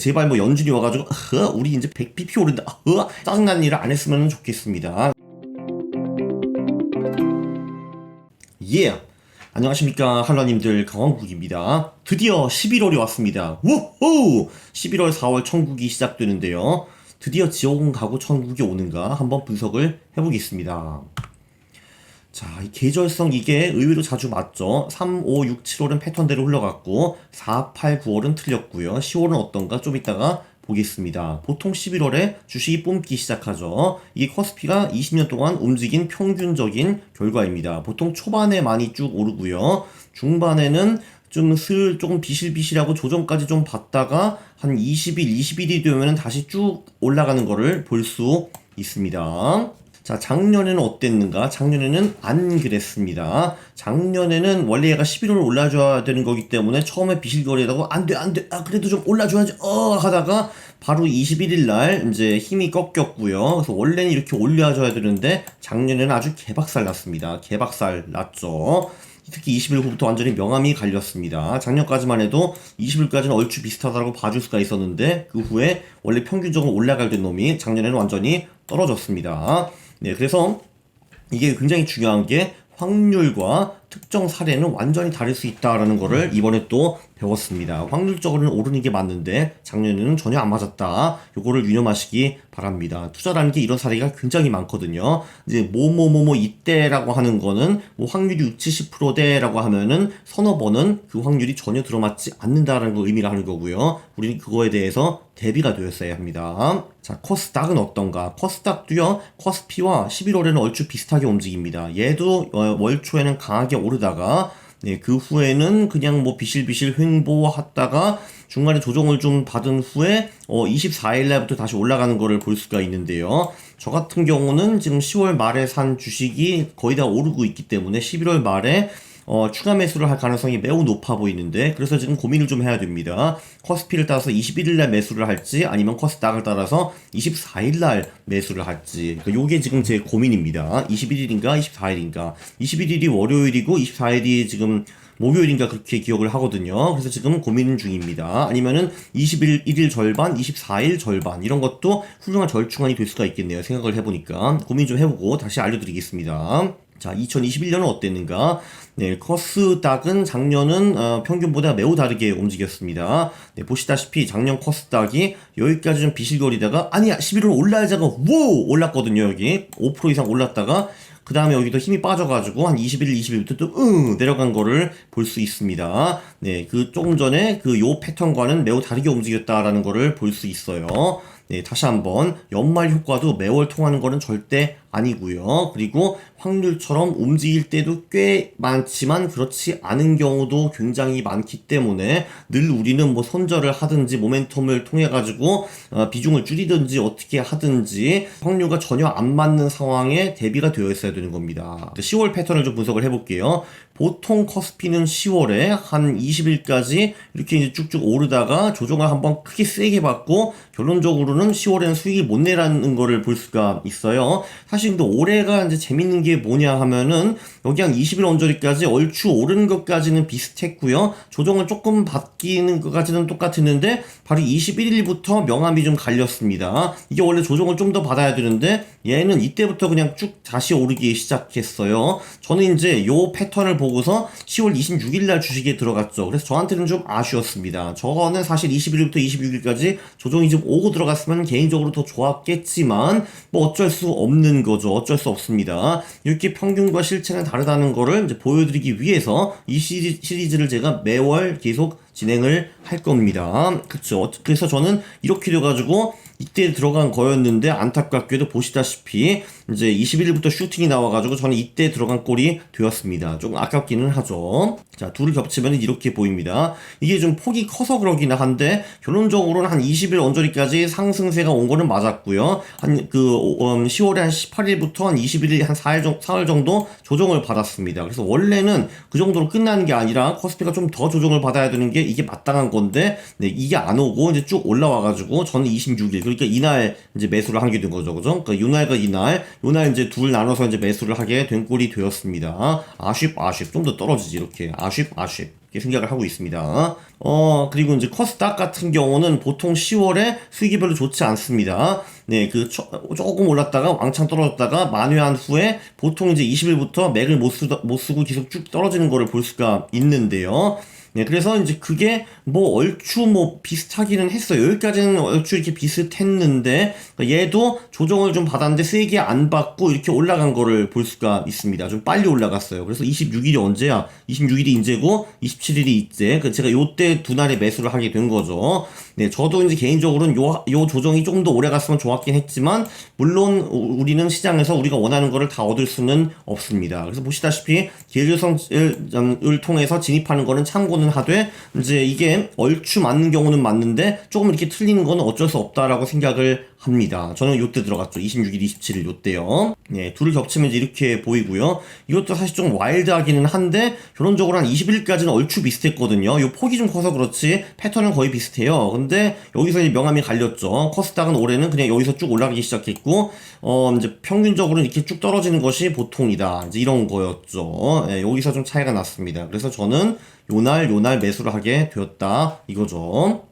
제발 뭐 연준이 와가지고 허, 우리 이제 100bp 오른다. 허, 짜증난 일을 안 했으면 좋겠습니다. 예. 안녕하십니까. 한라님들 강원국입니다. 드디어 11월이 왔습니다. 우호 11월 4월 천국이 시작되는데요. 드디어 지옥은 가고 천국이 오는가? 한번 분석을 해보겠습니다 자, 이 계절성 이게 의외로 자주 맞죠. 3, 5, 6, 7월은 패턴대로 흘러갔고 4, 8, 9월은 틀렸고요. 10월은 어떤가 좀 이따가 보겠습니다. 보통 11월에 주식이 뿜기 시작하죠. 이게 커스피가 20년 동안 움직인 평균적인 결과입니다. 보통 초반에 많이 쭉 오르고요. 중반에는 좀 슬 조금 비실비실하고 조정까지 좀 받다가 한 20일, 21일이 되면 다시 쭉 올라가는 거를 볼 수 있습니다. 자, 작년에는 어땠는가? 작년에는 안 그랬습니다. 작년에는 원래 얘가 11월 올라줘야 되는 거기 때문에 처음에 비실거리다가 안 돼, 안 돼, 아, 그래도 좀 올라줘야지, 어, 하다가 바로 21일 날 이제 힘이 꺾였고요. 그래서 원래는 이렇게 올려줘야 되는데 작년에는 아주 개박살 났습니다. 개박살 났죠. 특히 20일 후부터 완전히 명암이 갈렸습니다. 작년까지만 해도 20일까지는 얼추 비슷하다고 봐줄 수가 있었는데 그 후에 원래 평균적으로 올라갈 된 놈이 작년에는 완전히 떨어졌습니다. 네, 그래서 이게 굉장히 중요한 게 확률과 특정 사례는 완전히 다를 수 있다라는 거를 이번에 또 배웠습니다. 확률적으로는 오르는 게 맞는데 작년에는 전혀 안 맞았다. 요거를 유념하시기 바랍니다. 투자라는 게 이런 사례가 굉장히 많거든요. 이제 뭐뭐뭐뭐 이때라고 하는 거는 뭐 확률이 60, 70%대라고 하면은 서너 번은 그 확률이 전혀 들어맞지 않는다라는 걸 의미를 하는 거고요. 우리는 그거에 대해서 대비가 되었어야 합니다. 자, 코스닥은 어떤가? 코스닥도요, 코스피와 11월에는 얼추 비슷하게 움직입니다. 얘도 어, 월 초에는 강하게 오르다가 네, 그 후에는 그냥 뭐 비실비실 횡보하다가 중간에 조정을 좀 받은 후에 어 24일 날부터 다시 올라가는 거를 볼 수가 있는데요. 저 같은 경우는 지금 10월 말에 산 주식이 거의 다 오르고 있기 때문에 11월 말에 어, 추가 매수를 할 가능성이 매우 높아 보이는데 그래서 지금 고민을 좀 해야 됩니다. 커스피를 따라서 21일 날 매수를 할지 아니면 커스닥을 따라서 24일 날 매수를 할지 그러니까 요게 지금 제 고민입니다. 21일인가 24일인가 21일이 월요일이고 24일이 지금 목요일인가 그렇게 기억을 하거든요. 그래서 지금 고민 중입니다. 아니면은 21일 1일 절반, 24일 절반 이런 것도 훌륭한 절충안이 될 수가 있겠네요. 생각을 해보니까 고민 좀 해보고 다시 알려드리겠습니다. 자, 2021년은 어땠는가? 네, 커스닥은 작년은 어, 평균보다 매우 다르게 움직였습니다. 네, 보시다시피 작년 커스닥이 여기까지 좀 비실거리다가 아니야 11월 올라야자가 우 올랐거든요 여기 5% 이상 올랐다가 그 다음에 여기도 힘이 빠져가지고 한 21일, 22일부터 또, 응, 내려간 거를 볼 수 있습니다. 네, 그 조금 전에 그 요 패턴과는 매우 다르게 움직였다라는 거를 볼 수 있어요. 네, 다시 한번 연말 효과도 매월 통하는 거는 절대 아니고요. 그리고 확률처럼 움직일 때도 꽤 많지만 그렇지 않은 경우도 굉장히 많기 때문에 늘 우리는 뭐 손절을 하든지 모멘텀을 통해 가지고 어, 비중을 줄이든지 어떻게 하든지 확률과 전혀 안 맞는 상황에 대비가 되어 있어야 되는 겁니다. 10월 패턴을 좀 분석을 해볼게요. 보통 커스피는 10월에 한 20일까지 이렇게 이제 쭉쭉 오르다가 조정을 한번 크게 세게 받고 결론적으로는 10월에는 수익이 못 내라는 거를 볼 수가 있어요. 사실 근데 올해가 이제 재밌는 게 뭐냐 하면은 여기 한 20일 언저리까지 얼추 오른 것까지는 비슷했고요. 조정을 조금 받기는 것까지는 똑같았는데 바로 21일부터 명암이 좀 갈렸습니다. 이게 원래 조정을 좀 더 받아야 되는데 얘는 이때부터 그냥 쭉 다시 오르기 시작했어요. 저는 이제 요 패턴을 보고서 10월 26일 날 주식에 들어갔죠. 그래서 저한테는 좀 아쉬웠습니다. 저거는 사실 21일부터 26일까지 조정이 좀 오고 들어갔으면 개인적으로 더 좋았겠지만 뭐 어쩔 수 없는 거죠. 어쩔 수 없습니다. 이렇게 평균과 실체는 다르다는 거를 이제 보여드리기 위해서 이 시리, 시리 즈를 제가 매월 계속 진행을 할 겁니다. 그쵸. 그래서 저는 이렇게 돼가지고 이때 들어간 거였는데 안타깝게도 보시다시피 이제 21일부터 슈팅이 나와가지고 저는 이때 들어간 꼴이 되었습니다. 조금 아깝기는 하죠. 자, 둘을 겹치면 이렇게 보입니다. 이게 좀 폭이 커서 그러긴 한데 결론적으로는 한 20일 언저리까지 상승세가 온 거는 맞았고요. 한 그 10월에 한 18일부터 한 21일 한 4일 정도, 4일 정도 조정을 받았습니다. 그래서 원래는 그 정도로 끝나는 게 아니라 커스피가 좀 더 조정을 받아야 되는 게 이게 마땅한 건데 네, 이게 안 오고 이제 쭉 올라와가지고 저는 26일 그러니까 이날 이제 매수를 하게 된 거죠, 그죠? 그러니까 이날과 이날 요날 이제 둘 나눠서 이제 매수를 하게 된 꼴이 되었습니다. 아쉽 아쉽 좀 더 떨어지지 이렇게 아쉽 아쉽. 이렇게 생각을 하고 있습니다. 어, 그리고 이제 커스닥 같은 경우는 보통 10월에 수익이 별로 좋지 않습니다. 네, 그 조, 조금 올랐다가 왕창 떨어졌다가 만회한 후에 보통 이제 20일부터 맥을 못, 쓰, 못 쓰고 계속 쭉 떨어지는 거를 볼 수가 있는데요. 네, 그래서 이제 그게 뭐 얼추 뭐 비슷하기는 했어요. 여기까지는 얼추 이렇게 비슷했는데 그러니까 얘도 조정을 좀 받았는데 세게 안 받고 이렇게 올라간 거를 볼 수가 있습니다. 좀 빨리 올라갔어요. 그래서 26일이 언제야? 26일이 인제고 27일이 이제 그 제가 요때 두 날에 매수를 하게 된 거죠. 네, 저도 이제 개인적으로는 요, 요 조정이 조금 더 오래 갔으면 좋았긴 했지만 물론 우리는 시장에서 우리가 원하는 거를 다 얻을 수는 없습니다. 그래서 보시다시피 계절성을 통해서 진입하는 거는 참고 는 하되 이제 이게 얼추 맞는 경우는 맞는데 조금 이렇게 틀리는 거는 어쩔 수 없다라고 생각을 합니다. 저는 요때 들어갔죠. 26일, 27일 요때요. 네, 둘을 겹치면 이렇게 보이고요. 이것도 사실 좀 와일드하기는 한데 결론적으로 한 21일까지는 얼추 비슷했거든요. 요 폭이 좀 커서 그렇지 패턴은 거의 비슷해요. 근데 여기서 이제 명암이 갈렸죠. 커스닥은 올해는 그냥 여기서 쭉 올라가기 시작했고 어 이제 평균적으로 이렇게 쭉 떨어지는 것이 보통이다. 이제 이런 거였죠. 네, 여기서 좀 차이가 났습니다. 그래서 저는 요날 요날 매수를 하게 되었다 이거죠.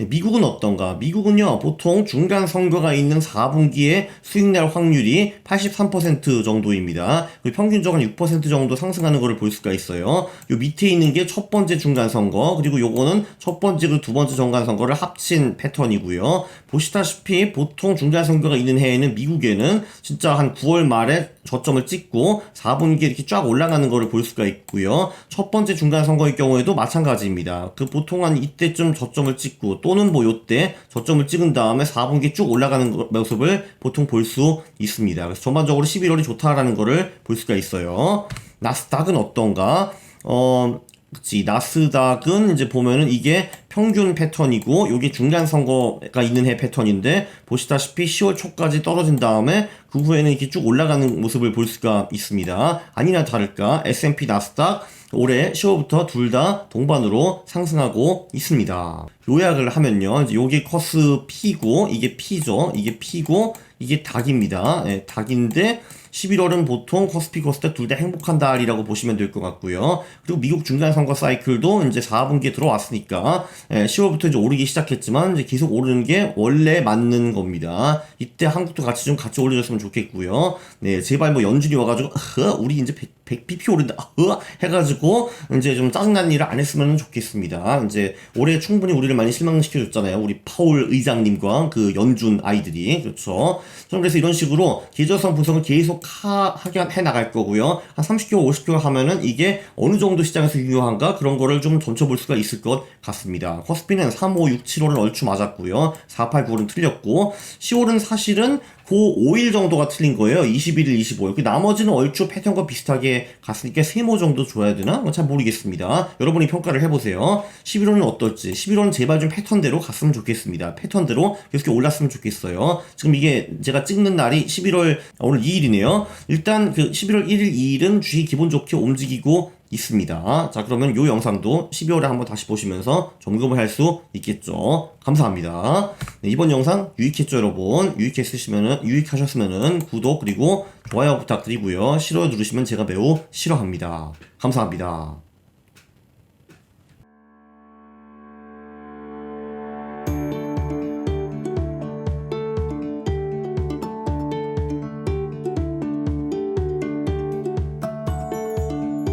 네, 미국은 어떤가? 미국은요, 보통 중간 선거가 있는 4분기에 수익 낼 확률이 83% 정도입니다. 그리고 평균적으로 6% 정도 상승하는 것을 볼 수가 있어요. 요 밑에 있는 게 첫 번째 중간 선거, 그리고 요거는 첫 번째 그리고 두 번째 중간 선거를 합친 패턴이고요. 보시다시피 보통 중간 선거가 있는 해에는 미국에는 진짜 한 9월 말에 저점을 찍고 4분기에 이렇게 쫙 올라가는 것을 볼 수가 있고요. 첫 번째 중간 선거의 경우에도 마찬가지입니다. 그 보통 한 이때쯤 저점을 찍고 또는 뭐 요때 저점을 찍은 다음에 4분기 쭉 올라가는 거- 모습을 보통 볼 수 있습니다. 그래서 전반적으로 11월이 좋다라는 거를 볼 수가 있어요. 나스닥은 어떤가? 어, 그치. 나스닥은 이제 보면은 이게 평균 패턴이고, 요게 중간 선거가 있는 해 패턴인데, 보시다시피 10월 초까지 떨어진 다음에, 그 후에는 이렇게 쭉 올라가는 모습을 볼 수가 있습니다. 아니나 다를까, S&P 나스닥, 올해 10월부터 둘 다 동반으로 상승하고 있습니다. 요약을 하면요. 요게 커스 P고, 이게 P죠. 이게 P고, 이게 닭입니다. 예, 닭인데, 11월은 보통 코스피 코스닥 둘 다 행복한 달이라고 보시면 될 것 같고요. 그리고 미국 중간 선거 사이클도 이제 4분기에 들어왔으니까 예, 10월부터 이제 오르기 시작했지만 이제 계속 오르는 게 원래 맞는 겁니다. 이때 한국도 같이 좀 같이 올려줬으면 좋겠고요. 네, 제발 뭐 연준이 와가지고 허, 우리 이제 100, 100bp 오른다 허, 해가지고 이제 좀 짜증난 일을 안 했으면 좋겠습니다. 이제 올해 충분히 우리를 많이 실망시켜줬잖아요. 우리 파울 의장님과 그 연준 아이들이 그렇죠. 저는 그래서 이런 식으로 계절성 분석을 계속 하, 하게 해 나갈 거고요. 한 30개월, 50개월 하면은 이게 어느 정도 시장에서 유효한가 그런 거를 좀 점쳐볼 수가 있을 것 같습니다. 코스피는 3, 5, 6, 7월은 얼추 맞았고요. 4, 8, 9월은 틀렸고 10월은 사실은 그 5일 정도가 틀린 거예요. 21일, 25일. 그 나머지는 얼추 패턴과 비슷하게 갔으니까 세모 정도 줘야 되나? 뭐잘 모르겠습니다. 여러분이 평가를 해보세요. 11월은 어떨지. 11월은 제발 좀 패턴대로 갔으면 좋겠습니다. 패턴대로 계속 올랐으면 좋겠어요. 지금 이게 제가 찍는 날이 11월, 오늘 2일이네요. 일단 그 11월 1일, 2일은 주식 기분 좋게 움직이고 있습니다. 자, 그러면 요 영상도 12월에 한번 다시 보시면서 점검을 할 수 있겠죠. 감사합니다. 네, 이번 영상 유익했죠, 여러분? 유익했으시면은, 유익하셨으면은 구독 그리고 좋아요 부탁드리고요. 싫어요 누르시면 제가 매우 싫어합니다. 감사합니다.